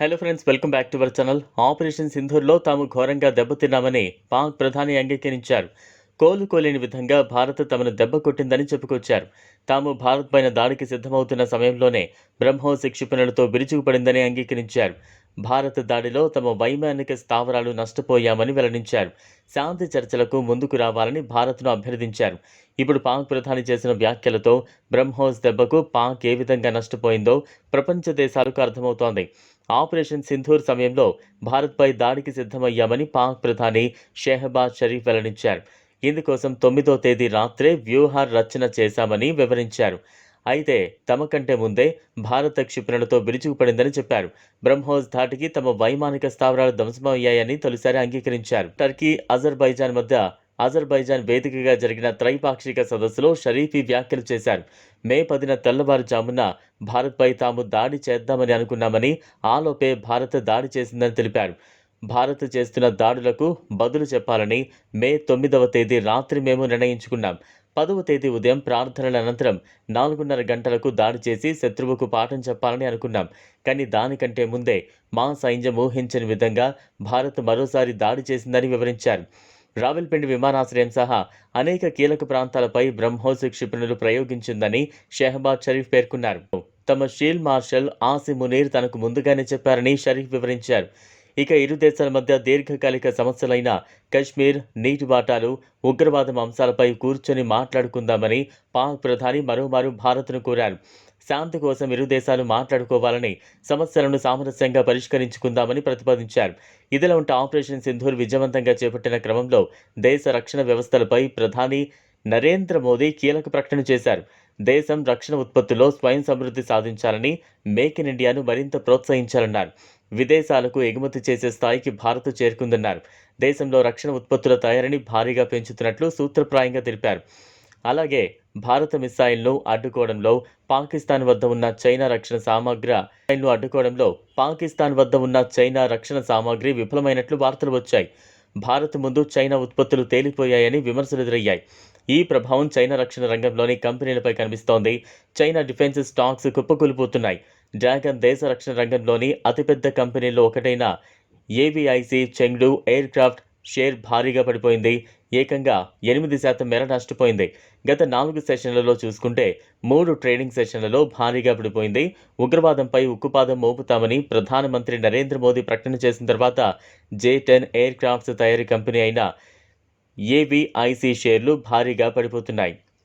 Hello friends welcome back to our channel operation సింధూర్లో తాము ఘోరంగా దెబ్బతిన్నామని పాక్ ప్రధాని అంగీకరించారు. కోలుకోలేని విధంగా భారత్ తమను దెబ్బ కొట్టిందని చెప్పుకొచ్చారు. తాము భారత్ పైన దాడికి సిద్ధమవుతున్న సమయంలోనే బ్రహ్మోస్ క్షిపణులతో విరుచుకుపడిందని అంగీకరించారు. భారత్ దాడిలో తమ వైమానిక స్థావరాలు నష్టపోయామని వెల్లడించారు. శాంతి చర్చలకు ముందుకు రావాలని భారత్ను అభ్యర్థించారు. ఇప్పుడు పాక్ ప్రధాని చేసిన వ్యాఖ్యలతో బ్రహ్మోస్ దెబ్బకు పాక్ ఏ విధంగా నష్టపోయిందో ప్రపంచ దేశాలకు అర్థమవుతోంది. ఆపరేషన్ సింధూర్ సమయంలో భారత్పై దాడికి సిద్ధమయ్యామని పాక్ ప్రధాని షెహబాజ్ షరీఫ్ వెల్లడించారు. ఇందుకోసం తొమ్మిదో తేదీ రాత్రే వ్యూహార్ రచన చేశామని వివరించారు. అయితే తమ కంటే ముందే భారత క్షిపణులతో విరుచుకుపడిందని చెప్పారు. బ్రహ్మోస్ ధాటికి తమ వైమానిక స్థావరాలు ధ్వంసమయ్యాయని తొలిసారి అంగీకరించారు. టర్కీ అజర్బైజాన్ మధ్య అజర్బైజాన్ వేదికగా జరిగిన త్రైపాక్షిక సదస్సులో షరీఫీ వ్యాఖ్యలు చేశారు. మే పదిన తెల్లవారుజామున భారత్పై తాము దాడి చేద్దామని అనుకున్నామని ఆలోపే భారత్ దాడి చేసిందని తెలిపారు. భారత్ చేస్తున్న దాడులకు బదులు చెప్పాలని మే తొమ్మిదవ తేదీ రాత్రి మేము నిర్ణయించుకున్నాం. పదవ తేదీ ఉదయం ప్రార్థనల అనంతరం నాలుగున్నర గంటలకు దాడి చేసి శత్రువుకు పాఠం చెప్పాలని అనుకున్నాం. కానీ దానికంటే ముందే మా సైన్యం ఊహించని విధంగా భారత్ మరోసారి దాడి చేసిందని వివరించారు. రావెల్పిండి విమానాశ్రయం సహా అనేక కీలక ప్రాంతాలపై బ్రహ్మోస్ క్షిపణులు ప్రయోగించిందని షెహబాద్ షరీఫ్ పేర్కొన్నారు. తమ షీల్డ్ మార్షల్ ఆసి మునీర్ తనకు ముందుగానే చెప్పారని షరీఫ్ వివరించారు. ఇక ఇరు దేశాల మధ్య దీర్ఘకాలిక సమస్యలైన కశ్మీర్ నీటి వాటాలు ఉగ్రవాదం అంశాలపై కూర్చొని మాట్లాడుకుందామని పాక్ ప్రధాని మరోమారు భారత్ను కోరారు. శాంతి కోసం ఇరు దేశాలు మాట్లాడుకోవాలని సమస్యలను సామరస్యంగా పరిష్కరించుకుందామని ప్రతిపాదించారు. ఇదిలా ఉంటే ఆపరేషన్ సింధూర్ విజయవంతంగా చేపట్టిన క్రమంలో దేశ రక్షణ వ్యవస్థలపై ప్రధాని నరేంద్ర మోదీ కీలక ప్రకటన చేశారు. దేశం రక్షణ ఉత్పత్తుల్లో స్వయం సమృద్ధి సాధించాలని మేక్ ఇన్ ఇండియాను మరింత ప్రోత్సహించాలన్నారు. విదేశాలకు ఎగుమతి చేసే స్థాయికి భారత్ చేరుకుందన్నారు. దేశంలో రక్షణ ఉత్పత్తుల తయారీని భారీగా పెంచుతున్నట్లు సూత్రప్రాయంగా తెలిపారు. అలాగే భారత మిసైల్ను అడ్డుకోవడంలో పాకిస్తాన్ వద్ద ఉన్న చైనా రక్షణ సామగ్రి మిసైల్ను అడ్డుకోవడంలో పాకిస్తాన్ వద్ద ఉన్న చైనా రక్షణ సామాగ్రి విఫలమైనట్లు వార్తలు వచ్చాయి. భారత్ ముందు చైనా ఉత్పత్తులు తేలిపోయాయని విమర్శలు ఎదురయ్యాయి ఈ ప్రభావం చైనా రక్షణ రంగంలోని కంపెనీలపై కనిపిస్తోంది. చైనా డిఫెన్స్ స్టాక్స్ కుప్పకూలిపోతున్నాయి. డ్రాగన్ దేశ రక్షణ రంగంలోని అతిపెద్ద కంపెనీల్లో ఒకటైన AVIC Chengdu aircraft share భారీగా పడిపోయింది. ఏకంగా ఎనిమిది శాతం మేర నష్టపోయింది. గత నాలుగు సెషన్లలో చూసుకుంటే మూడు ట్రేడింగ్ సెషన్లలో భారీగా పడిపోయింది. ఉగ్రవాదంపై ఉక్కుపాదం మోపుతామని ప్రధానమంత్రి నరేంద్ర మోదీ ప్రకటన చేసిన తర్వాత జే టెన్ ఎయిర్ క్రాఫ్ట్స్ తయారీ కంపెనీ అయిన ఏవిఐసి షేర్లు భారీగా పడిపోతున్నాయి.